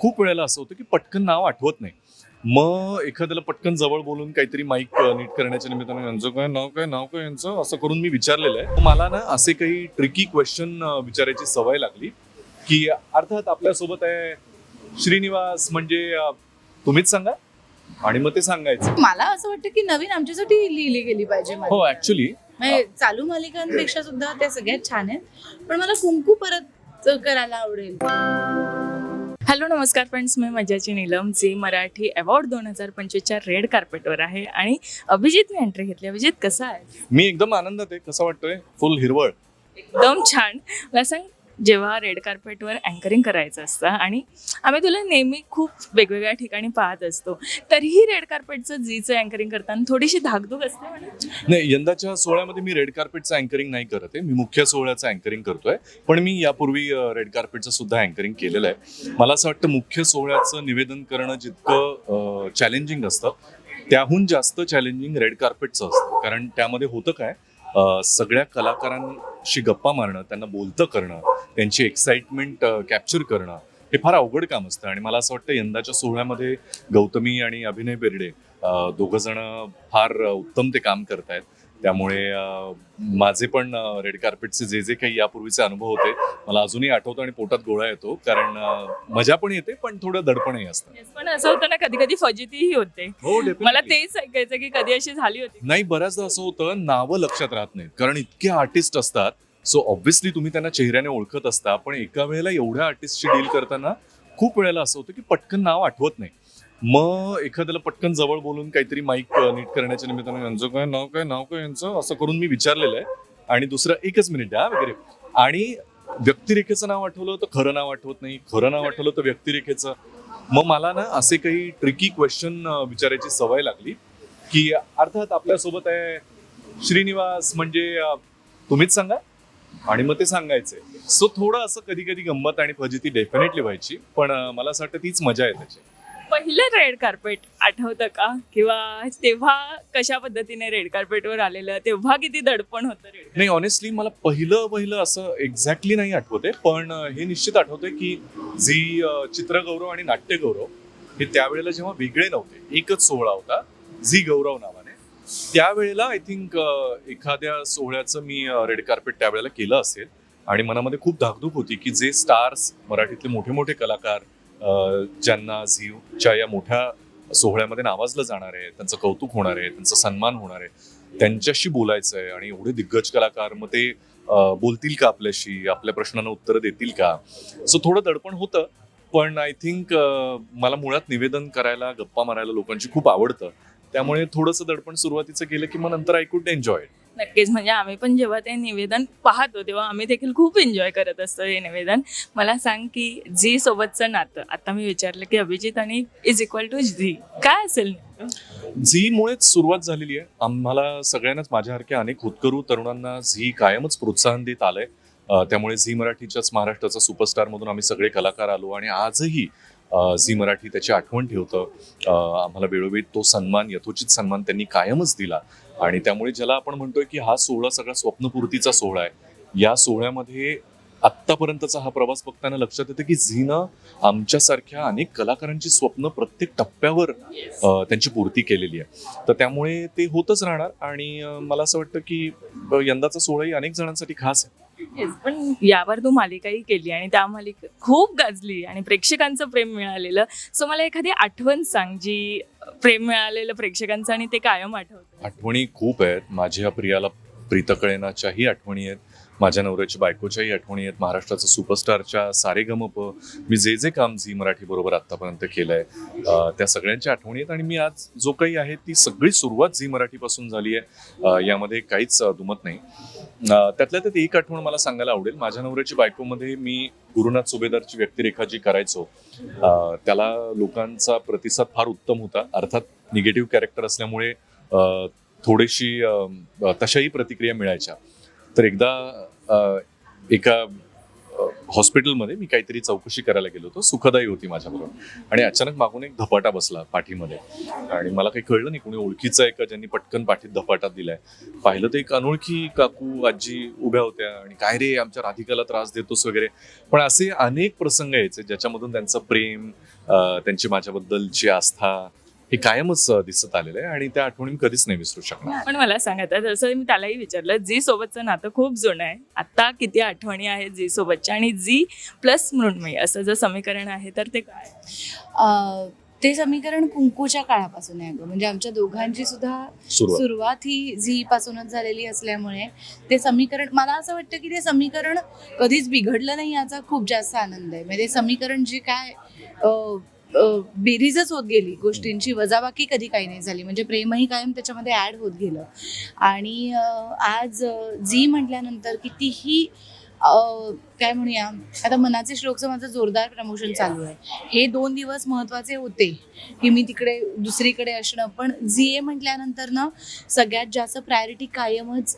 खूप वेळेला असं होतं की पटकन नाव आठवत नाही. मग एखाद्याला पटकन जवळ बोलून काहीतरी माईक नीट करण्याच्या निमित्तानं यांचं काय नाव काय नाव काय यांचं असं करून मी विचारलेलं आहे. मला ना असे काही ट्रिकी क्वेश्चन विचारायची सवय लागली की अर्थात आपल्यासोबत आहे श्रीनिवास म्हणजे तुम्हीच सांगा आणि मग ते सांगायचं. मला असं वाटतं की नवीन आमच्यासाठी लिहिली गेली पाहिजे हो मालिका. ऍक्च्युली म्हणजे चालू मालिकांपेक्षा सुद्धा त्या सगळ्यात छान आहेत. पण मला कुंकू परत करायला आवडेल. हॅलो नमस्कार फ्रेंड्स. मी मजाची नीलम जे मराठी अवॉर्ड दोन हजार पंचवीसच्या रेड कार्पेटवर आहे. आणि अभिजितने एंट्री घेतली. अभिजित कसा आहे मी एकदम आनंदात आहे. कसं वाटतोय? फुल हिरवळ. एकदम छान. मला सांग जेव्हा रेड कार्पेटवर अँकरिंग करायचं असतं आणि आम्ही तुला नेहमी खूप वेगवेगळ्या ठिकाणी पाहत असतो. तरीही रेड कार्पेटचं जीचं अँकरिंग करताना थोडीशी धाकधूक असते नाही यंदाच्या सोहळ्यामध्ये मी रेड कार्पेटचं अँकरिंग नाही करत आहे. मी मुख्य सोहळ्याचं अँकरिंग करतोय. पण मी यापूर्वी रेड कार्पेटचं सुद्धा अँकरिंग केलेलं आहे. मला असं वाटतं मुख्य सोहळ्याचं निवेदन करणं जितकं चॅलेंजिंग असतं त्याहून जास्त चॅलेंजिंग रेड कार्पेटचं असतं. कारण त्यामध्ये होतं काय सगळ्या कलाकारांनी शी गप्पा मारणं त्यांना बोलतं करणं त्यांची एक्साइटमेंट कॅप्चर करणं हे फार अवघड काम असतं. आणि मला असं वाटतं यंदाच्या सोहळ्यामध्ये गौतमी आणि अभिनय बेर्डे दोघ जण फार उत्तम ते काम करतायत. त्यामुळे माझे पण रेड कार्पेटचे जे जे काही यापूर्वीचे अनुभव होते मला अजूनही आठवतो आणि पोटात गोळा येतो. कारण मजा पण येते पण थोडं दडपणही असतं. पण असं होतं ना कधी कधी फजितीही होते. हो मला तेच ऐकायचं की कधी अशी झाली होती. नाही बऱ्याचदा असं होतं नावं लक्षात राहत नाहीत. कारण इतके आर्टिस्ट असतात. सो ऑब्व्हियसली तुम्ही त्यांना चेहऱ्याने ओळखत असता पण एका वेळेला एवढ्या आर्टिस्टची डील करताना खूप वेळेला असं होतं की पटकन नाव आठवत नाही. मग एखाद्याला पटकन जवळ बोलून काहीतरी माईक नीट करण्याच्या निमित्तानं यांचं काय नाव काय नाव काय यांचं? असं करून मी विचारलेलं आहे. आणि दुसरं एकच मिनिट द्या वगैरे. आणि व्यक्तिरेखेचं नाव आठवलं तर खरं नाव आठवत नाही. खरं नाव आठवलं तर व्यक्तिरेखेचं. मग मला ना असे काही ट्रिकी क्वेश्चन विचारायची सवय लागली की अर्थात आपल्यासोबत आहे श्रीनिवास म्हणजे तुम्हीच सांगा. आणि मग ते सांगायचंय सो थोडं असं कधी कधी गंमत आणि फजिती डेफिनेटली व्हायची. पण मला असं वाटतं तीच मजा आहे त्याची. पहिलं रेड कार्पेट आठवतं का? किंवा तेव्हा कशा पद्धतीने रेड कार्पेटवर आलेलं? तेव्हा किती दडपण होतं रेड नाही ऑनेस्टली मला पहिलं पहिलं असं एक्झॅक्टली नाही आठवते. पण हे निश्चित आठवतंय की जी अं, चित्रगौरव आणि नाट्यगौरव हे त्यावेळेला जेव्हा वेगळे नव्हते. एकच सोहळा होता. झी गौरव नावाने त्यावेळेला आय थिंक एखाद्या सोहळ्याचं मी रेड कार्पेट त्यावेळेला केलं असेल. आणि मनामध्ये खूप धाकधूक होती की जे स्टार्स मराठीतले मोठे मोठे कलाकार ज्यांना झीवच्या या मोठ्या सोहळ्यामध्ये नावाजलं जाणार आहे त्यांचं कौतुक होणार आहे त्यांचा सन्मान होणार आहे त्यांच्याशी बोलायचं आहे आणि एवढे दिग्गज कलाकार मग ते बोलतील का आपल्याशी आपल्या प्रश्नांना उत्तरं देतील का? सो थोडं दडपण होतं पण आय थिंक मला मुळात निवेदन करायला गप्पा मारायला लोकांची खूप आवडतं. त्यामुळे थोडंसं दडपण सुरुवातीचं केलं की मग नंतर आय कुड एन्जॉय नक्कीच म्हणजे आम्ही पण जेव्हा ते निवेदन पाहतो तेव्हा आम्ही देखील खूप एन्जॉय करत असतो हे निवेदन. मला सांग की झी सोबतचं नातं आता मी विचारलं की अभिजित आणि इज इक्वल टू झी काय असेल नेमकं? झीमुळेच सुरुवात झालेली आहे. आम्हाला सगळ्यांनाच माझ्यासारख्या अनेक होतकरू तरुणांना झी कायमच प्रोत्साहन देत आलंय. त्यामुळे झी मराठीच्याच महाराष्ट्राचा सुपरस्टार मधून आम्ही सगळे कलाकार आलो आणि आजही झी मराठी त्याची आठवण ठेवतं. आम्हाला वेळोवेळी तो सन्मान यथोचित सन्मान त्यांनी कायमच दिला. आणि त्यामुळे ज्याला आपण म्हणतोय की हा सोहळा सगळा स्वप्नपूर्तीचा सोहळा आहे. या सोहळ्यामध्ये आत्तापर्यंतचा हा प्रवास बघताना लक्षात येतं की झीनं आमच्यासारख्या अनेक कलाकारांची स्वप्न प्रत्येक टप्प्यावर त्यांची पूर्ती केलेली आहे. तर त्यामुळे ते होतच राहणार आणि मला असं वाटतं की यंदाचा सोहळाही अनेक जणांसाठी खास आहे. Yes, पण यावर तू मालिकाही केली आणि त्या मालिका खूप गाजली आणि प्रेक्षकांचं प्रेम मिळालेलं. सो मला एखादी आठवण सांग जी प्रेम मिळालेलं प्रेक्षकांचं आणि ते कायम आठवतं. आठवणी खूप आहेत. माझ्या प्रियाला प्रीतकळेनाच्याही आठवणी आहेत. माझ्या नवऱ्याच्या बायकोच्याही आठवणी आहेत. महाराष्ट्राचं सुपरस्टारच्या सारे गमप मी जे जे काम झी मराठी बरोबर आतापर्यंत केलंय आहे त्या सगळ्यांच्या आठवणी आहेत आणि मी आज जो काही आहे ती सगळी सुरुवात झी मराठीपासून झाली आहे. यामध्ये काहीच दुमत नाही. त्यातल्या त्यात एक आठवण मला सांगायला आवडेल. माझ्या नवऱ्याची बायकोमध्ये मी गुरुनाथ सुभेदारची व्यक्तिरेखा जी करायचो त्याला लोकांचा प्रतिसाद फार उत्तम होता. अर्थात निगेटिव्ह कॅरेक्टर असल्यामुळे थोडीशी तशाही प्रतिक्रिया मिळायच्या. तर एकदा एका हॉस्पिटलमध्ये मी काहीतरी चौकशी करायला गेलो होतो. सुखदायी होती माझ्याबरोबर. आणि अचानक मागून एक धपाटा बसला पाठीमध्ये. आणि मला काही कळलं नाही कोणी ओळखीचं आहे का ज्यांनी पटकन पाठीत धपाटा दिलाय? पाहिलं तर एक अनोळखी काकू आजी उभ्या होत्या आणि काय रे आमच्या राधिकाला त्रास देतोस वगैरे? पण असे अनेक प्रसंग यायचे ज्याच्यामधून त्यांचं प्रेम त्यांची माझ्याबद्दलची आस्था हे कायमच दिसत आलेलं आहे आणि त्या आठवणी मी कधीच नाही विसरू शकणार. पण मला सांग आता जसं मी त्यालाही विचारलं झी सोबतचं नातं खूप जुनं आहे. आता किती आठवणी आहेत झी सोबतच्या आणि झी प्लस मृण्मयी असं जर समीकरण आहे तर ते काय? ते समीकरण कुंकूच्या काळापासून आहे अगं. म्हणजे आमच्या दोघांची सुद्धा सुरुवात. ही झी पासूनच झालेली असल्यामुळे ते समीकरण मला असं वाटतं की ते समीकरण कधीच बिघडलं नाही याचा खूप जास्त आनंद आहे. म्हणजे समीकरण जे काय बेरीजच होत गेली गोष्टींची. वजाबाकी कधी काही नाही झाली. म्हणजे प्रेमही कायम त्याच्यामध्ये ऍड होत गेलं. आणि आज जी झी म्हटल्यानंतर कितीही काय म्हणूया? आता मनाचे श्लोकचं माझं जोरदार प्रमोशन चालू आहे. हे दोन दिवस महत्त्वाचे होते की मी तिकडे दुसरीकडे असणं. पण झी ए म्हटल्यानंतर ना सगळ्यात जास्त प्रायोरिटी कायमच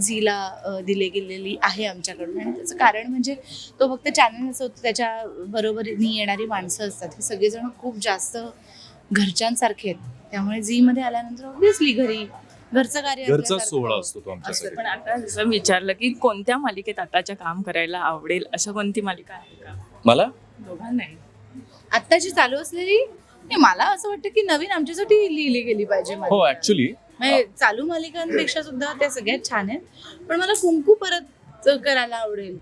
झीला दिली गेलेली आहे आमच्याकडून. आणि त्याचं कारण म्हणजे तो फक्त चॅनल असं होतं त्याच्या बरोबरीने येणारी माणसं असतात. हे सगळेजण खूप जास्त घरच्यांसारखे आहेत. त्यामुळे झीमध्ये आल्यानंतर ऑब्विसली घरी घरचं कार्य घरचा असल्यासारखं सोहळा असतो तो आमच्यासाठी. पण आता जसं विचारलं की कोणत्या मालिकेत आताच्या काम करायला आवडेल? असं कोणती मालिका आहे का? मला? दोघांनाही. आत्ताची चालू असलेली नाही, मला असं वाटतं की नवीन आमच्यासाठी लिहिली गेली पाहिजे हो मालिका. ऍक्च्युली म्हणजे चालू मालिकांपेक्षा सुद्धा त्या सगळ्यात छान आहेत. पण मला कुंकू परत करायला आवडेल.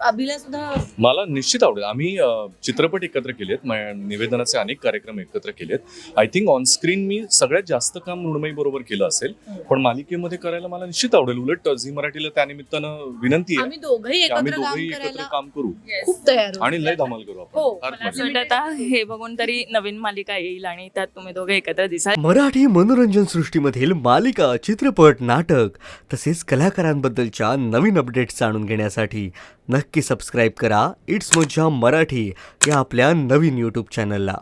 अभिला सुद्धा मला निश्चित आवडेल. आम्ही अ, चित्रपट एकत्र केलेत म- निवेदनाचे अनेक कार्यक्रम एकत्र केलेत. आय थिंक ऑनस्क्रीन मी सगळ्यात जास्त काम मृण्मयी बरोबर केलं असेल पण मालिकेमध्ये करायला मला निश्चित आवडेल. उलट झी मराठीला त्यानिमित्तानं विनंती आहे आम्ही दोघंही की आम्ही एकत्र काम दोघेही एकत्र करायला काम करू. खूप तयार आहोत. आणि लय धमाल करू हो, आपण फार मला असं मजा वाटतं. आता हे बघून तरी नवीन मालिका येईल आणि त्यात तुम्ही दोघे एकत्र दिसाल. मराठी मनोरंजन सृष्टीमधील मालिका चित्रपट नाटक तसेच कलाकारांबद्दलच्या नवीन अपडेट्स जाणून घेण्यासाठी नक्की सबस्क्राईब करा. इट्स मज्जा मराठी या आपल्या नवीन यूट्यूब चॅनलला